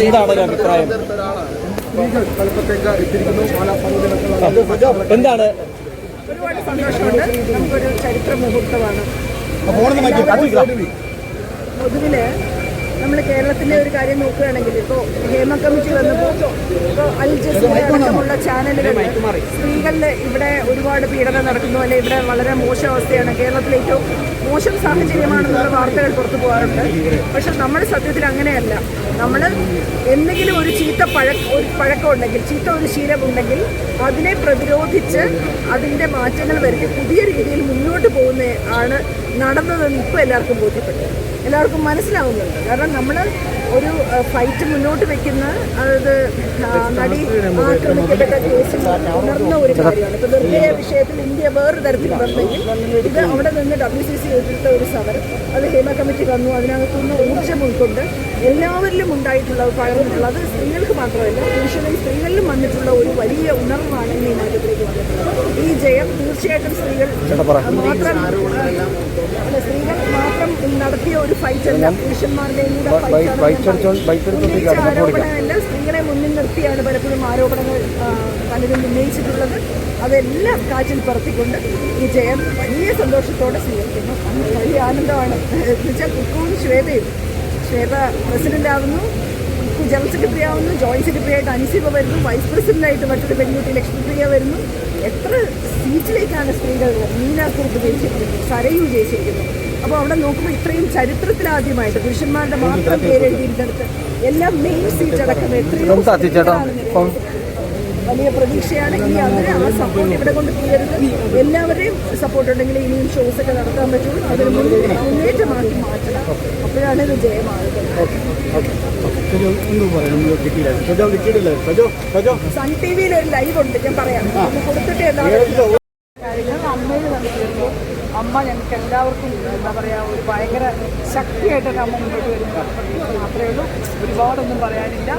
എന്താണ് ഒരു അഭിപ്രായം? എന്താണ്? ഒരുപാട് സന്തോഷമുണ്ട്. നമുക്കൊരു ചരിത്ര മുഹൂർത്തമാണ് പൊതുവിൽ നമ്മൾ കേരളത്തിന്റെ ഒരു കാര്യം നോക്കുകയാണെങ്കിൽ ഇപ്പോൾ ഹേമ കമ്മിറ്റി വന്നപ്പോൾ ഇപ്പോൾ അൽ ജസീറ അടക്കമുള്ള ചാനലുകൾ സ്ത്രീകളിൽ ഇവിടെ ഒരുപാട് പീഡനം നടക്കുന്നു അല്ലെ ഇവിടെ വളരെ മോശം അവസ്ഥയാണ് കേരളത്തിൽ ഏറ്റവും മോശം സാഹചര്യമാണെന്നുള്ള വാർത്തകൾ പുറത്തു പോകാറുണ്ട്. പക്ഷെ നമ്മൾ സത്യത്തിൽ അങ്ങനെയല്ല. നമ്മൾ എന്തെങ്കിലും ഒരു ചീത്ത പഴ ഒരു പഴക്കം ഉണ്ടെങ്കിൽ ചീത്ത ഒരു ശീലമുണ്ടെങ്കിൽ അതിനെ പ്രതിരോധിച്ച് അതിന്റെ മാറ്റങ്ങൾ വരുത്തി പുതിയ രീതിയിൽ മുന്നോട്ട് പോകുന്ന ആണ് നടന്നതെന്ന് ഇപ്പോൾ എല്ലാവർക്കും ബോധ്യപ്പെട്ടു. എല്ലാവർക്കും മനസ്സിലാവുന്നുണ്ട്. കാരണം നമ്മൾ ഒരു ഫൈറ്റ് മുന്നോട്ട് വെക്കുന്ന അതായത് നടി ആക്രമിക്കപ്പെട്ട കേസിൽ ഉണർന്ന ഒരു കാര്യമാണ്. ഇപ്പോൾ നിർഭയ വിഷയത്തിൽ ഇന്ത്യ വേറൊരു തരത്തിൽ വന്നെങ്കിൽ ഇത് അവിടെ നിന്ന് ഡബ്ല്യു സി സി എടുത്ത ഒരു സമരം അത് ഹേമ കമ്മിറ്റി വന്നു അതിനകത്തുനിന്ന് ഊർജം ഉൾക്കൊണ്ട് എല്ലാവരിലും ഉണ്ടായിട്ടുള്ള പകർന്നിട്ടുള്ള അത് സ്ത്രീകൾക്ക് മാത്രമല്ല പുരുഷനും സ്ത്രീകളിലും വന്നിട്ടുള്ള ഒരു വലിയ ഉണർവാണ് ഈ മാറ്റത്തിലേക്ക് വന്നിട്ടുള്ളത് ഈ ജയം തീർച്ചയായിട്ടും സ്ത്രീകൾ മാത്രം സ്ത്രീകൾ മാത്രം നടത്തിയ ഒരു ഫൈറ്റ് അല്ല. പുരുഷന്മാരുടെയും ആരോപണമല്ല സ്ത്രീകളെ മുന്നിൽ നിർത്തിയാണ് പലപ്പോഴും ആരോപണങ്ങൾ പലരും ഉന്നയിച്ചിട്ടുള്ളത്. അതെല്ലാം കാറ്റിൽ പറത്തിക്കൊണ്ട് ഈ ജയം വലിയ സന്തോഷത്തോടെ സ്വീകരിക്കുന്നു. വലിയ ആനന്ദമാണ്. എന്നുവെച്ചാൽ കുക്കുവും ശ്വേതയും Shwetha president Kukku general secretary ആവുന്നു ജോയിന്റ് സെക്രട്ടറി ആയിട്ട് അൻസിബ വരുന്നു വൈസ് പ്രസിഡന്റായിട്ട് മറ്റൊരു പെൺകുട്ടി ലക്ഷ്മിപ്രിയ വരുന്നു. എത്ര സീറ്റിലേക്കാണ് സ്ത്രീകൾ മീനാക്കുറുപ്പ് ജയിച്ചിരിക്കുന്നത് സരയു ജയിച്ചിരിക്കുന്നു അപ്പോൾ അവിടെ നോക്കുമ്പോൾ ഇത്രയും ചരിത്രത്തിലാദ്യമായിട്ട് പുരുഷന്മാരുടെ മാത്രം പേരെഴുതിയിരുന്നിടത്ത് എല്ലാം മെയിൻ സീറ്റ് അടക്കം എത്രയോ. വലിയ പ്രതീക്ഷയാണ് ഇനി അതിന് ആ സപ്പോർട്ട് ഇവിടെ കൊണ്ട് തീരരുത്. എല്ലാവരുടെയും സപ്പോർട്ട് ഉണ്ടെങ്കിൽ ഇനിയും ഷോസ് ഒക്കെ നടത്താൻ പറ്റുള്ളൂ. അതിന് മുന്നേ മുന്നേറ്റമാക്കി മാറ്റണം. അപ്പോഴാണ് ഇത് ജയമാകുന്നത്. സൺ ടി വിയിൽ ഒരു ലൈവ് ഉണ്ട്. ഞാൻ പറയാം. കൊടുത്തിട്ട് എല്ലാവരും കാര്യങ്ങൾ അമ്മയിൽ നടത്തിയപ്പോൾ അമ്മ ഞങ്ങൾക്ക് എല്ലാവർക്കും എന്താ പറയുക ഒരു ഭയങ്കര ശക്തിയായിട്ടൊക്കെ അമ്മ മുന്നോട്ട് വരുന്നത് മാത്രമേ ഉള്ളൂ. ഒരുപാടൊന്നും പറയാനില്ല.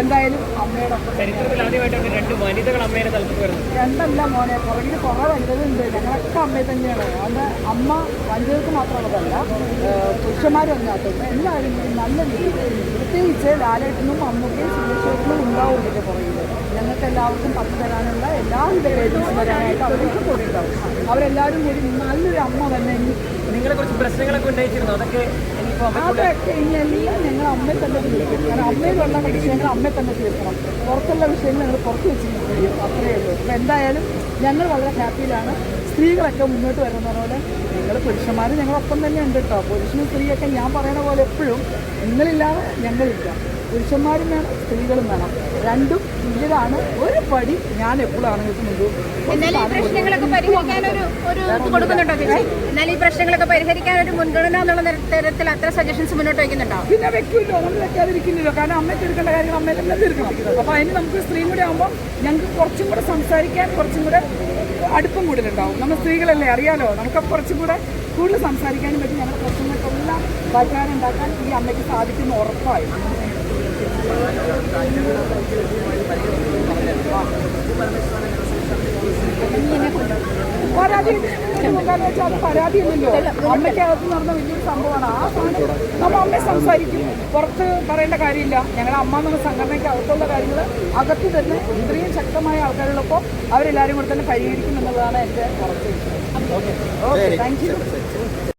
എന്തായാലും അമ്മയുടെ ചരിത്രത്തിൽ ആദ്യമായിട്ടാണ് രണ്ട് വനിതകൾ അമ്മേനെ തലത്തിൽ വരുന്നത്. രണ്ടല്ല മോനെ പുറകിൽ കുറേ വനിതകളുണ്ട്. ഞങ്ങളൊക്കെ അമ്മയെ തന്നെയാണ്. അത് അമ്മ വനിതകൾക്ക് മാത്രമുള്ളതല്ല പുരുഷന്മാരും അതിനകത്തുണ്ട് എല്ലാവരും നല്ല രീതിയിൽ പ്രത്യേകിച്ച് ലാലേട്ടനും അമ്മയ്ക്കും സുരേഷേട്ടനും ഉണ്ടാവും ഇതിന്റെ പുറകിൽ ഞങ്ങൾക്ക് എല്ലാവർക്കും പത്ത് തരാനുള്ള എല്ലാവിധ ഗൈഡൻസും വരാനായിട്ട് അവർക്ക് കൂടെ ഉണ്ടാവും. അവരെല്ലാവരും കൂടി നല്ലൊരു അമ്മ തന്നെ. നിങ്ങളെ കുറച്ച് പ്രശ്നങ്ങളൊക്കെ ഉണ്ടായിരുന്നു അതൊക്കെ അതൊക്കെ ഇനി എല്ലാം ഞങ്ങൾ അമ്മയെ തന്നെ തീർക്കും കാരണം അമ്മയിലുള്ള വിഷയങ്ങൾ അമ്മയെ തന്നെ തീർക്കണം. പുറത്തുള്ള വിഷയങ്ങൾ ഞങ്ങൾ പുറത്ത് വെച്ച് കഴിയും അത്രയേ ഉള്ളൂ. അപ്പം എന്തായാലും ഞങ്ങൾ വളരെ ഹാപ്പിയിലാണ്. സ്ത്രീകളൊക്കെ മുന്നോട്ട് വരുന്ന പോലെ ഞങ്ങൾ പുരുഷന്മാർ ഞങ്ങളൊപ്പം തന്നെ ഉണ്ട് കേട്ടോ. പുരുഷനും സ്ത്രീയൊക്കെ ഞാൻ പറയുന്ന പോലെ എപ്പോഴും നിങ്ങളില്ലാതെ ഞങ്ങളില്ല. പുരുഷന്മാരും വേണം സ്ത്രീകളും വേണം. രണ്ടും തുല്യതാണ് ഒരു പടി ഞാൻ എപ്പോഴും ആണുങ്ങൾക്ക് എന്നാൽ ഈ പ്രശ്നങ്ങളൊക്കെ പരിഹരിക്കാൻ ഒരു ഒരു ഇത് കൊടുക്കുന്നുണ്ടോ എന്നാൽ ഈ പ്രശ്നങ്ങളൊക്കെ പരിഹരിക്കാൻ ഒരു മുൻഗണന എന്നുള്ള തരത്തിൽ അത്ര സജഷൻസ് മുന്നോട്ട് വയ്ക്കുന്നുണ്ടോ? പിന്നെ നമ്മൾ വെക്കാതിരിക്കുന്നില്ലോ കാരണം അമ്മയ്ക്ക് എടുക്കേണ്ട കാര്യങ്ങൾ അമ്മയിൽ തന്നെ തീർക്കണം അപ്പോൾ അതിന് നമുക്ക് സ്ത്രീയും കൂടെ ആകുമ്പോൾ ഞങ്ങൾക്ക് കുറച്ചും കൂടെ സംസാരിക്കാൻ കുറച്ചും കൂടെ അടുപ്പം കൂടുതലുണ്ടാവും. നമ്മൾ സ്ത്രീകളല്ലേ അറിയാലോ? നമുക്ക് കുറച്ചും കൂടെ കൂടുതൽ സംസാരിക്കാനും പറ്റും. ഞങ്ങളുടെ പ്രശ്നങ്ങൾക്കെല്ലാം പരിഹാരം ഉണ്ടാക്കാൻ ഈ അമ്മയ്ക്ക് സാധിക്കുന്ന ഉറപ്പായി. പരാതി വെച്ചാൽ അത് പരാതിയില്ലല്ലോ അമ്മയ്ക്കകത്ത് നടന്ന വലിയൊരു സംഭവമാണ് ആ സാധനം നമ്മൾ അമ്മയെ സംസാരിക്കും പുറത്ത് പറയേണ്ട കാര്യമില്ല ഞങ്ങളുടെ അമ്മ എന്നുള്ള സംഘടനയ്ക്ക് അകത്തുള്ള കാര്യങ്ങൾ അകത്ത് തന്നെ ഇത്രയും ശക്തമായ ആൾക്കാരുള്ളപ്പോൾ അവരെല്ലാവരും കൂടെ തന്നെ പരിഹരിക്കും എന്നുള്ളതാണ് എന്റെ വിശ്വാസം ഓക്കെ താങ്ക് യു